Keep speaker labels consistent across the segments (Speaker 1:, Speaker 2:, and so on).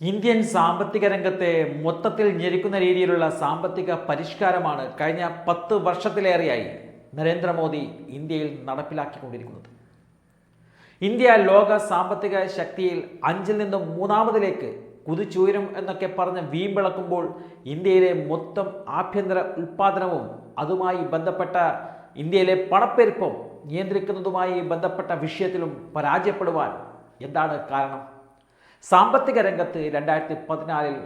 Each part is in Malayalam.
Speaker 1: ഇന്ത്യൻ സാമ്പത്തിക രംഗത്തെ മൊത്തത്തിൽ ഞെരുക്കുന്ന രീതിയിലുള്ള സാമ്പത്തിക പരിഷ്കാരമാണ് കഴിഞ്ഞ പത്ത് വർഷത്തിലേറെയായി നരേന്ദ്രമോദി ഇന്ത്യയിൽ നടപ്പിലാക്കിക്കൊണ്ടിരിക്കുന്നത്. ഇന്ത്യ ലോക സാമ്പത്തിക ശക്തിയിൽ അഞ്ചിൽ നിന്നും മൂന്നാമതിലേക്ക് കുതിച്ചുയരും എന്നൊക്കെ പറഞ്ഞ് വീമ്പിളക്കുമ്പോൾ ഇന്ത്യയിലെ മൊത്തം ആഭ്യന്തര ഉൽപ്പാദനവും അതുമായി ബന്ധപ്പെട്ട ഇന്ത്യയിലെ പണപ്പെരുപ്പം നിയന്ത്രിക്കുന്നതുമായി ബന്ധപ്പെട്ട വിഷയത്തിലും പരാജയപ്പെടുവാൻ എന്താണ് കാരണം? സാമ്പത്തിക രംഗത്ത് രണ്ടായിരത്തി പതിനാലിൽ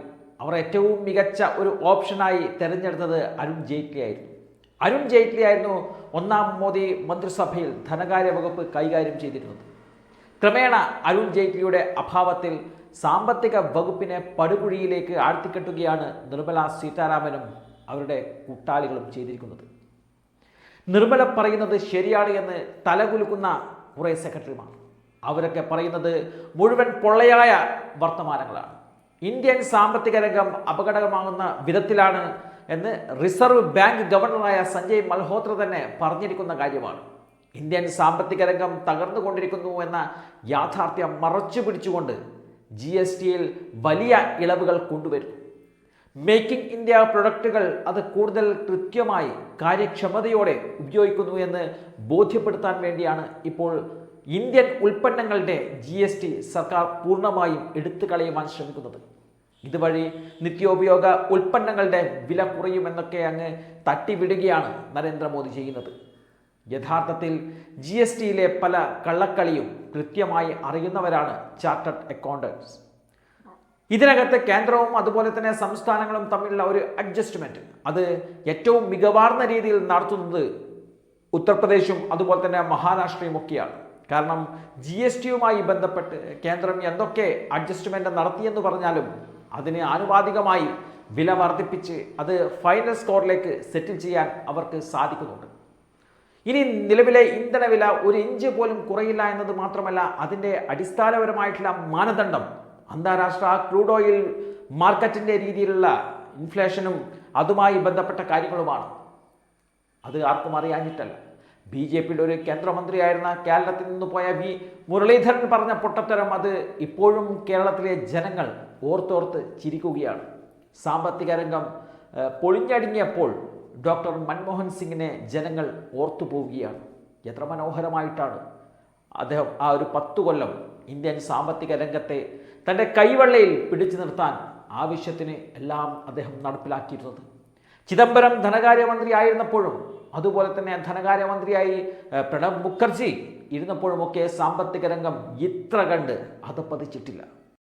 Speaker 1: അവർ ഏറ്റവും മികച്ച ഒരു ഓപ്ഷനായി തിരഞ്ഞെടുത്തത് അരുൺ ജെയ്റ്റ്ലി ആയിരുന്നു. അരുൺ ജെയ്റ്റ്ലി ആയിരുന്നു ഒന്നാം മോദി മന്ത്രിസഭയിൽ ധനകാര്യ വകുപ്പ് കൈകാര്യം ചെയ്തിരുന്നത്. ക്രമേണ അരുൺ ജെയ്റ്റ്ലിയുടെ അഭാവത്തിൽ സാമ്പത്തിക വകുപ്പിനെ പടുകുഴിയിലേക്ക് ആഴ്ത്തിക്കെട്ടുകയാണ് നിർമ്മല സീതാരാമനും അവരുടെ കൂട്ടാളികളും ചെയ്തിരിക്കുന്നത്. നിർമ്മല പറയുന്നത് ശരിയാണ് എന്ന് തലകുലുക്കുന്ന കുറേ സെക്രട്ടറിമാർ. അവരൊക്കെ പറയുന്നത് മുഴുവൻ പൊള്ളയായ വർത്തമാനങ്ങളാണ്. ഇന്ത്യൻ സാമ്പത്തിക രംഗം അപകടകരമാകുന്ന വിധത്തിലാണ് എന്ന് റിസർവ് ബാങ്ക് ഗവർണറായ സഞ്ജയ് മൽഹോത്ര തന്നെ പറഞ്ഞിരിക്കുന്ന കാര്യമാണ്. ഇന്ത്യൻ സാമ്പത്തിക രംഗം തകർന്നുകൊണ്ടിരിക്കുന്നു എന്ന യാഥാർത്ഥ്യം മറച്ചു പിടിച്ചുകൊണ്ട് ജി എസ് ടിയിൽ വലിയ ഇളവുകൾ കൊണ്ടുവരുന്നു. മേക്കിംഗ് ഇന്ത്യ പ്രൊഡക്റ്റുകൾ അത് കൂടുതൽ കൃത്യമായി കാര്യക്ഷമതയോടെ ഉപയോഗിക്കുന്നു എന്ന് ബോധ്യപ്പെടുത്താൻ വേണ്ടിയാണ് ഇപ്പോൾ ഇന്ത്യൻ ഉൽപ്പന്നങ്ങളുടെ ജി എസ് ടി സർക്കാർ പൂർണമായും എടുത്തു കളയുവാൻ ശ്രമിക്കുന്നത്. ഇതുവഴി നിത്യോപയോഗ ഉൽപ്പന്നങ്ങളുടെ വില കുറയുമെന്നൊക്കെ അങ്ങ് തട്ടിവിടുകയാണ് നരേന്ദ്രമോദി ചെയ്യുന്നത്. യഥാർത്ഥത്തിൽ ജി എസ് ടിയിലെ പല കള്ളക്കളിയും കൃത്യമായി അറിയുന്നവരാണ് ചാർട്ടേഡ് അക്കൗണ്ടൻസ്. ഇതിനകത്ത് കേന്ദ്രവും അതുപോലെ തന്നെ സംസ്ഥാനങ്ങളും തമ്മിലുള്ള ഒരു അഡ്ജസ്റ്റ്മെന്റ് അത് ഏറ്റവും മികവാർന്ന രീതിയിൽ നടത്തുന്നത് ഉത്തർപ്രദേശും അതുപോലെ തന്നെ മഹാരാഷ്ട്രയും ഒക്കെയാണ്. കാരണം ജി എസ് ടിയുമായി ബന്ധപ്പെട്ട് കേന്ദ്രം എന്തൊക്കെ അഡ്ജസ്റ്റ്മെന്റ് നടത്തിയെന്ന് പറഞ്ഞാലും അതിന് ആനുപാതികമായി വില വർദ്ധിപ്പിച്ച് അത് ഫൈനൽ സ്കോറിലേക്ക് സെറ്റിൽ ചെയ്യാൻ അവർക്ക് സാധിക്കുന്നുണ്ട്. ഇനി നിലവിലെ ഇന്ധനവില ഒരു ഇഞ്ച് പോലും കുറയില്ല എന്നത് മാത്രമല്ല അതിന്റെ അടിസ്ഥാനപരമായിട്ടുള്ള മാനദണ്ഡം അന്താരാഷ്ട്ര ക്രൂഡ് ഓയിൽ മാർക്കറ്റിന്റെ രീതിയിലുള്ള ഇൻഫ്ലേഷനും അതുമായി ബന്ധപ്പെട്ട കാര്യങ്ങളുമാണ്. അത് ആർക്കും അറിയാഞ്ഞിട്ടല്ല. ബി ജെ പിയുടെ ഒരു കേന്ദ്രമന്ത്രിയായിരുന്ന കേരളത്തിൽ നിന്ന് പോയ വി മുരളീധരൻ പറഞ്ഞ പൊട്ടത്തരം അത് ഇപ്പോഴും കേരളത്തിലെ ജനങ്ങൾ ഓർത്തോർത്ത് ചിരിക്കുകയാണ്. സാമ്പത്തിക രംഗം പൊളിഞ്ഞടിഞ്ഞപ്പോൾ ഡോക്ടർ മൻമോഹൻ സിംഗിനെ ജനങ്ങൾ ഓർത്തു പോവുകയാണ്. എത്ര മനോഹരമായിട്ടാണ് അദ്ദേഹം ആ ഒരു പത്തു കൊല്ലം ഇന്ത്യൻ സാമ്പത്തിക രംഗത്തെ തന്റെ കൈവെള്ളയിൽ പിടിച്ചു നിർത്താൻ ആവശ്യത്തിന് എല്ലാം അദ്ദേഹം നടപ്പിലാക്കിയിരുന്നത്. ചിദംബരം ധനകാര്യമന്ത്രി ആയിരുന്നപ്പോഴും അതുപോലെ തന്നെ ധനകാര്യമന്ത്രിയായി പ്രണബ് മുഖർജി ഇരുന്നപ്പോഴുമൊക്കെ സാമ്പത്തിക രംഗം ഇത്ര കണ്ട് അത് പതിച്ചിട്ടില്ല.